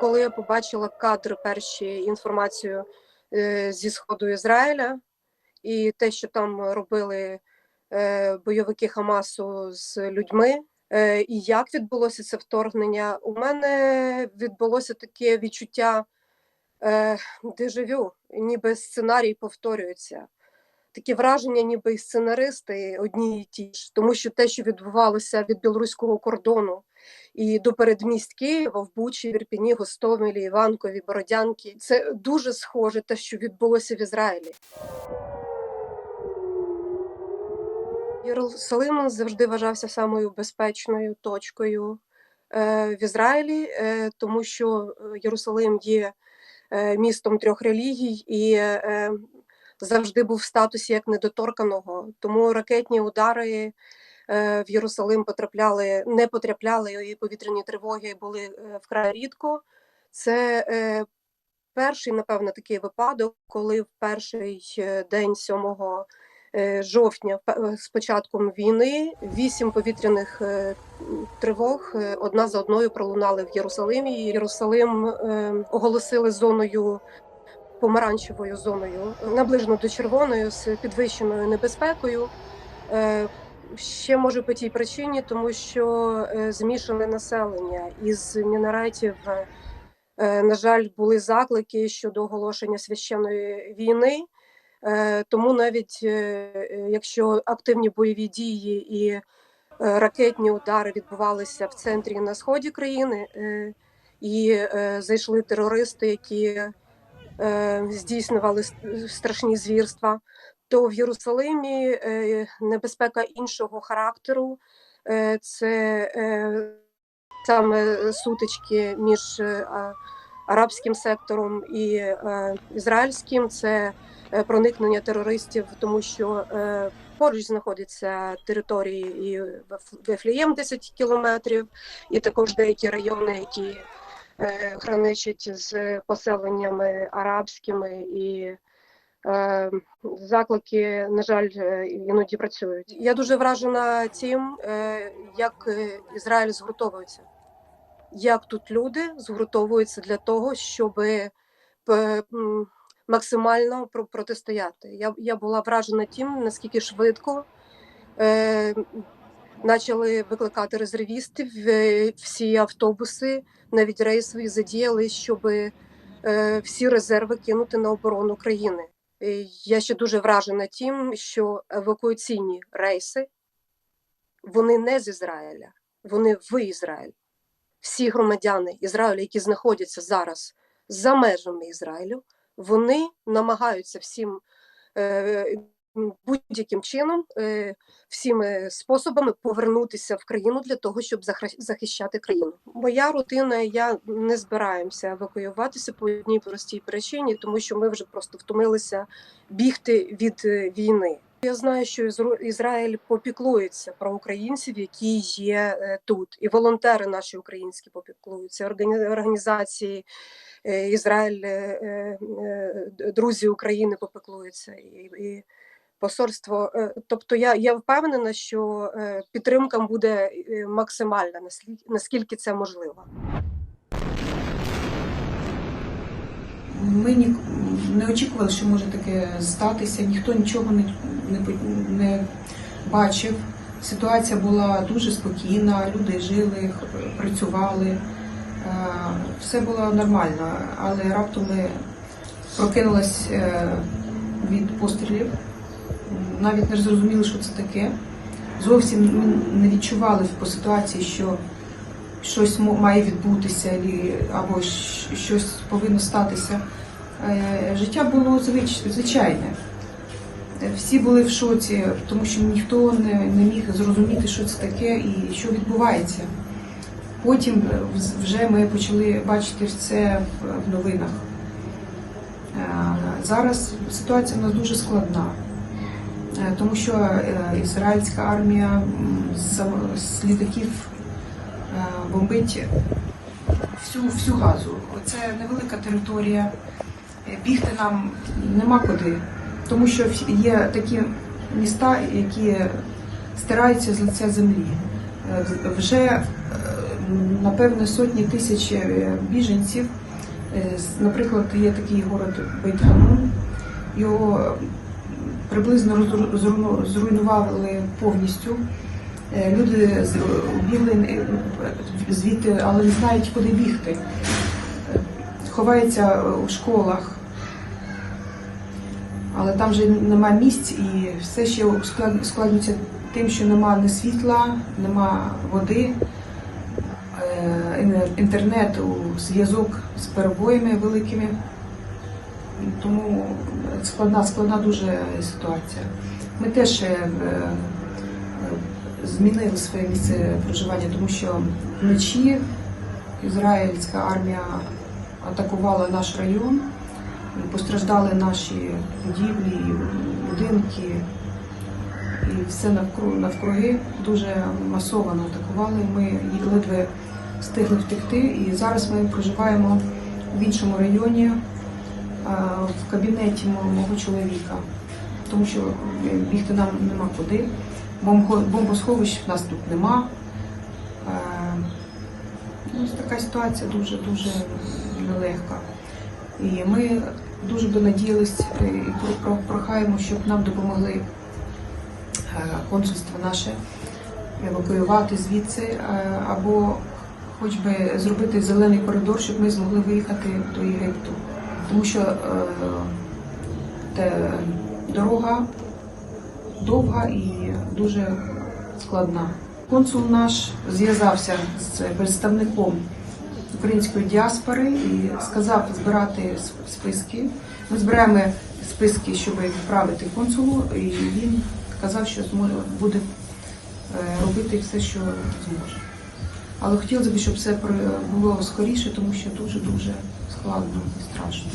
коли я побачила кадри перші інформацію е, зі сходу Ізраїля і те, що там робили е, бойовики Хамасу з людьми, е, і як відбулося це вторгнення, у мене відбулося таке відчуття е, дежавю, ніби сценарій повторюється. Такі враження, ніби і сценаристи одні і ті ж, тому що те, що відбувалося від білоруського кордону і до передмість Києва в Бучі, Вірпіні, Гостомелі, Іванкові, Бородянки, це дуже схоже те, що відбулося в Ізраїлі. Єрусалим завжди вважався самою безпечною точкою е, в Ізраїлі, е, тому що е, Єрусалим є містом трьох релігій і завжди був в статусі як недоторканого. Тому ракетні удари в Єрусалим потрапляли, не потрапляли, і повітряні тривоги були е, вкрай рідко. Це е, перший, напевно, такий випадок, коли в перший е, день 7 е, жовтня, е, з початком війни, вісім повітряних е, тривог е, одна за одною пролунали в Єрусалимі. Єрусалим е, оголосили зоною помаранчевою зоною, наближено до червоної з підвищеною небезпекою. Ще може по тій причині, тому що е, змішане населення із мінаретів. е, е, На жаль, були заклики щодо оголошення священної війни. Тому навіть якщо активні бойові дії і ракетні удари відбувалися в центрі на сході країни, і зайшли терористи, які здійснювали страшні звірства, то в Єрусалимі е, небезпека іншого характеру. Е, Це е, саме сутички між арабським сектором і ізраїльським. Це проникнення терористів, тому що поруч знаходяться території і Веф- Вифлеєм 10 кілометрів, і також деякі райони, які граничать з поселеннями арабськими і заклики, на жаль, е, іноді працюють. Я дуже вражена тим, е, як е, Ізраїль згуртовується, як тут люди згуртовуються для того, щоб максимально про- протистояти. Я, я була вражена тим, наскільки швидко. Е, Почали викликати резервістів, е, всі автобуси, навіть рейсові задіяли, щоб е, всі резерви кинути на оборону країни. Е, Я ще дуже вражена тим, що евакуаційні рейси вони не з Ізраїля, вони в Ізраїль. Всі громадяни Ізраїлю, які знаходяться зараз за межами Ізраїлю, вони намагаються всім е, будь-яким чином, е, всіми способами повернутися в країну для того, щоб захищати країну. Моя рутина, я не збираємося евакуюватися по одній простій причині, тому що ми вже просто втомилися бігти від е, війни. Я знаю, що Ізраїль попіклується про українців, які є е, тут, і волонтери наші українські попіклуються, органі- організації Ізраїль, друзі України попіклуються і посольство. Е, Тобто, я, я впевнена, що е, підтримка буде е, максимальна, наскільки, це можливо. Ми не очікували, що може таке статися. Ніхто нічого не, не, не бачив. Ситуація була дуже спокійна, люди жили, працювали, все було нормально, але раптом ми прокинулись е, від пострілів, навіть не зрозуміли, що це таке. Зовсім ми не відчували по ситуації, що щось має відбутися або щось повинно статися. Е, Життя було звичайне. Е, Всі були в шоці, тому що ніхто не, не міг зрозуміти, що це таке і що відбувається. Потім е, вже ми почали бачити це в- в новинах. Зараз ситуація у нас дуже складна, тому що е, ізраїльська армія з літаків е, бомбить всю, всю газу. Це невелика територія. Е, Бігти нам нема куди, тому що є такі міста, які стираються з лиця землі. Е, Вже е, напевне, сотні тисяч е, біженців. Е, Наприклад, є такий город Бейтханун. Його приблизно зруйнували повністю. Е, Люди бігли е, звідти, але не знають, куди бігти. Е, Ховаються у школах, але там вже немає місць і все ще ускладнюється тим, що немає ні світла, нема води, е, інтернету, зв'язок з перебоями великими. Тому складна, складна дуже ситуація. Ми теж е, е, змінили своє місце проживання, тому що вночі ізраїльська армія атакувала наш район, постраждали наші будівлі, будинки, і все навкруги, дуже масово атакували. Ми ледве встигли втекти, і зараз ми проживаємо в іншому районі, в кабінеті мого чоловіка, тому що е, бігти нам нема куди. Бомбо- Бомбосховищ в нас тут нема. Ну, Ось така ситуація дуже дуже нелегка. І ми дуже би надіялись е, і про- про- прохаємо, щоб нам допомогли е, консульство наше евакуювати звідси, або хоч би зробити зелений коридор, щоб ми змогли виїхати до Єгипту. Тому що е, дорога довга і дуже складна. Консул наш зв'язався з представником української діаспори і сказав збирати списки. Ми збираємо списки, щоб відправити консулу, і він сказав, що зможе буде е, робити все, що зможе. Але хотілося б, щоб все було скоріше, тому що дуже дуже складно і страшно.